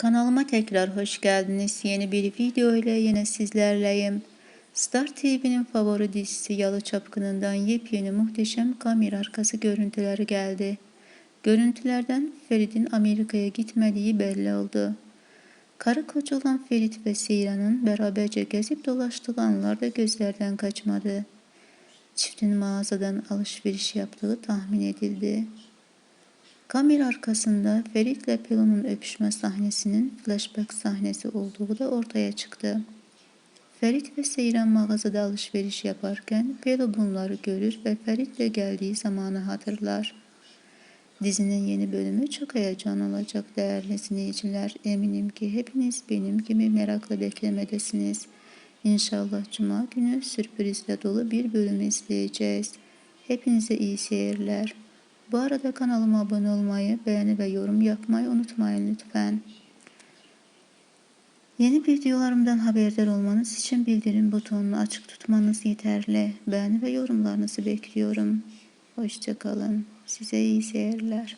Kanalıma tekrar hoş geldiniz. Yeni bir video ile yine sizlerleyim. Star TV'nin favori dizisi Yalı Çapkını'ndan yepyeni muhteşem kamera arkası görüntüleri geldi. Görüntülerden Ferit'in Amerika'ya gitmediği belli oldu. Karı koca olan Ferit ve Seyran'ın beraberce gezip dolaştığı anlar da gözlerden kaçmadı. Çiftin mağazadan alışveriş yaptığı tahmin edildi. Kamera arkasında Ferit ile Pelo'nun öpüşme sahnesinin flashback sahnesi olduğu da ortaya çıktı. Ferit ve Seyran mağazada alışveriş yaparken Pelo bunları görür ve Ferit'le geldiği zamanı hatırlar. Dizinin yeni bölümü çok heyecan olacak değerli izleyiciler. Eminim ki hepiniz benim gibi merakla beklemedesiniz. İnşallah Cuma günü sürprizle dolu bir bölüm izleyeceğiz. Hepinize iyi seyirler. Bu arada kanalıma abone olmayı, beğeni ve yorum yapmayı unutmayın lütfen. Yeni videolarımdan haberdar olmanız için bildirim butonunu açık tutmanız yeterli. Beğeni ve yorumlarınızı bekliyorum. Hoşçakalın. Size iyi seyirler.